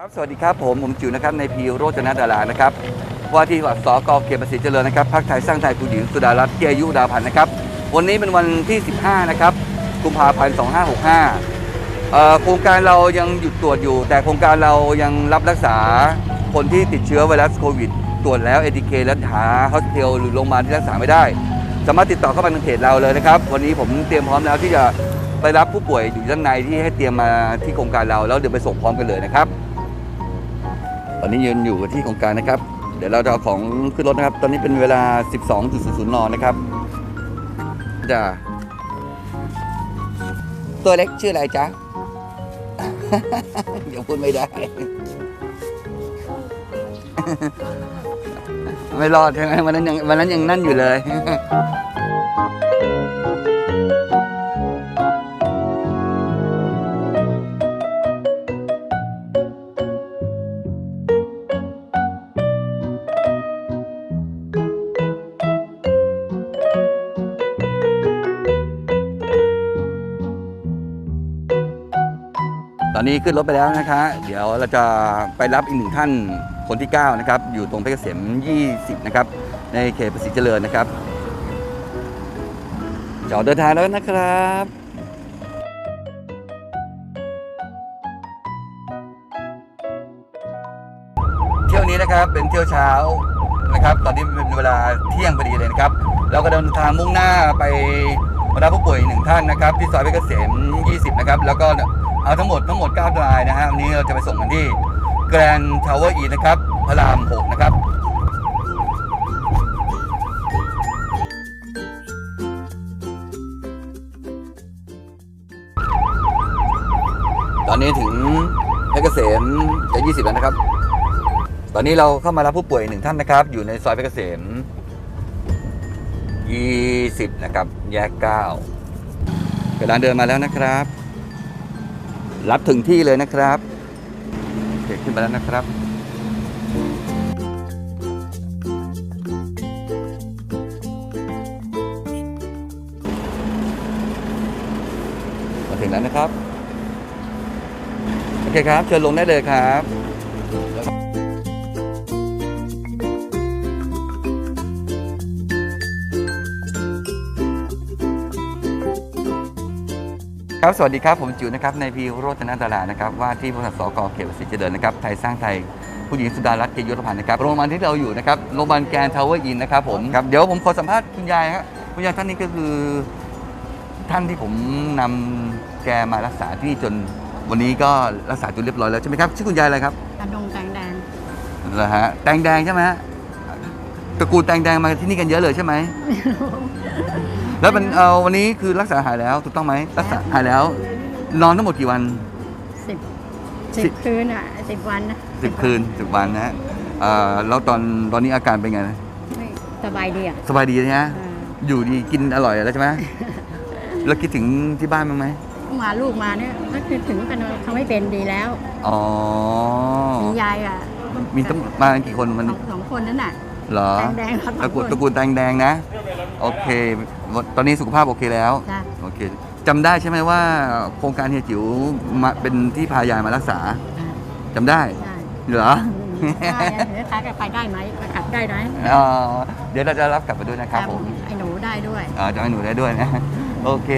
ครับ สวัสดีครับ ผม ผมจิ๋วนะครับ ในพีโรจนดารานะครับ ว่าที่วัดสกเขตประสิทธิ์เจริญนะครับ พักไทยสร้างไทยคุณหญิงสุดารัตน์เกียยุดาพันธ์นะครับ วันนี้เป็นวันที่ 15 นะครับ กุมภาพันธ์ 2565 โครงการเรายังหยุดตรวจอยู่ แต่โครงการเรายังรับรักษาคนที่ติดเชื้อไวรัสโควิด ตรวจแล้วเอทีเคแล้วหาฮอสพิทลหรือโรงพยาบาลที่รักษาไม่ได้ สามารถติดต่อเข้ามาทางเพจเราเลยนะครับ วันนี้ผมเตรียมพร้อมแล้วที่จะไปรับผู้ป่วยอยู่ด้านในที่ให้เตรียมมาที่โครงการเราแล้วเดี๋ยวไปส่งพร้อมกันเลยนะครับ ตอนนี้ยืนอยู่ที่โครงการนะครับ เดี๋ยวเราจะเอาของขึ้นรถนะครับ ตอนนี้เป็นเวลา 12.00นนะครับจะตัวเล็กชื่ออะไรจ๊ะ เดี๋ยวพูดไม่ได้ ไม่รอดใช่ไหมวันนั้นยังวันนั้นยังนั่นอยู่เลย ตอนนี้ขึ้นรถไปแล้วนะคะ เดี๋ยวเราจะไปรับอีกหนึ่งท่านคนที่ 9 นะครับ อยู่ตรงเพชรเกษม 20 นะครับ ในเขตภาษีเจริญนะครับจอเดินทางแล้วนะครับเที่ยวนี้นะครับเป็นเที่ยวเช้านะครับ ตอนนี้เป็นเวลาเที่ยงพอดีเลยนะครับ เราก็เดินทางมุ่งหน้าไปรับผู้ป่วยหนึ่งท่านนะครับ ที่ซอยเพชรเกษม 20 นะครับ แล้วก็ เอาทั้งหมดทั้งหมด9รายนะฮะวันนี้เราจะไปส่งกันที่แกรนด์ทาวเวอร์อีนะครับพระราม6นะครับตอนนี้ถึงเพชรเกษมจะ20 แล้วนะครับ ตอนนี้เราเข้ามารับผู้ป่วยหนึ่งท่านนะครับ อยู่ในซอยเพชรเกษม 20 นะครับ แยก9เวลาเดินมาแล้วนะครับ รับถึงที่เลยนะครับเคขึ้นมาแล้วนะครับ มาถึงแล้วนะครับ โอเคครับ เชิญลงได้เลยครับ ครับ สวัสดีครับ ผมจิ๋วนะครับ ในพีโรจนดารานะครับ ว่าที่บริษัทสกเขตประสิทธิ์เจริญนะครับ ไทยสร้างไทย ผู้หญิงสุดารัตน์เกยรติยุทธพันธ์นะครับ โรงพยาบาลที่เราอยู่นะครับ โรงพยาบาลแกรนด์ทาวเวอร์อินนะครับผมครับ เดี๋ยวผมขอสัมภาษณ์คุณยายครับคุณยายท่านนี้ก็คือ ท่านที่ผมนำแกมารักษาที่นี่จนวันนี้ก็รักษาจนเรียบร้อยแล้วใช่ไหมครับ ชื่อคุณยายอะไรครับกระดงแตงแดงเหรอฮะ แตงแดงใช่ไหมฮะ ตระกูลแตงแดงมาที่นี่กันเยอะเลยใช่ไหม แล้วมันเออวันนี้คือรักษาหายแล้วถูกต้องไหมรักษาหายแล้ว นอนทั้งหมดกี่วันสิบสิสิบบคืนอะสิบวันนะสิบคืนสิบวันนะฮะเอ่อแล้วตอนตอนนี้อาการเป็นไงไม่สบายดีอะสบายดีนะฮะอ่าอยู่ดีกินอร่อยแล้วใช่ไหมแล้วคิดถึงที่บ้านบ้างไหมมาลูกมาเนี่ยก็คือถึงกันว่าเขาไม่เป็นดีแล้วอ๋อมียายอะมีตั้งมากันกี่คนมันสองสองคนนั้นน่ะเหรอแตงแดงครับตระกูลสองคนตระกูลแตงแดงนะ โอเคตอนนี้สุขภาพโอเคแล้วจ้ะ โอเคจำได้ใช่ไหมว่าโครงการเฮียจิ๋วมาเป็นที่พายายมารักษาอ่าจำได้ได้เหรอ ได้เดี๋ยวค้าไปได้ไหมไปขับได้ไหมอ๋อเดี๋ยวเราจะรับกลับไปด้วยนะครับผมไอ้หนูได้ด้วยอ่าจะให้หนูได้ด้วยนะ โอเค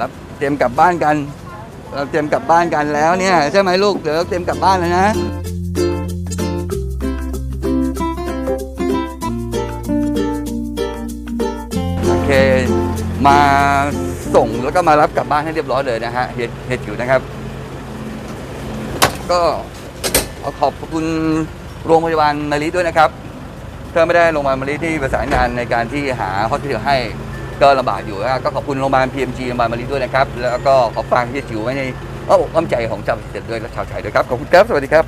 รับเตรียมกลับบ้านกัน เราเตรียมกลับบ้านกันแล้วเนี่ย ใช่ไหมลูก เดี๋ยวเราเตรียมกลับบ้านแล้วนะ มาส่งแล้วก็มารับกลับบ้านให้เรียบร้อยเลยนะฮะเฮดเฮดอยู่นะครับ ก็เอขอบคุณโรงพยาบาลมาริด้วยนะครับถ้าไม่ได้โรงพยาบาลมาริที่ประสานงานในการที่หาฮอสพิทอลให้ก็ลำบากอยู่นะก็ขอบคุณโรงพยาบาล PMG โรงพยาบาลมาริด้วยนะครับ แล้วก็ขอฝากที่จิ๋วไว้ในอ้อมอกอ้อมใจของชาวเกษตรด้วยและชาวไทยด้วยครับขอบคุณครับสวัสดีครับ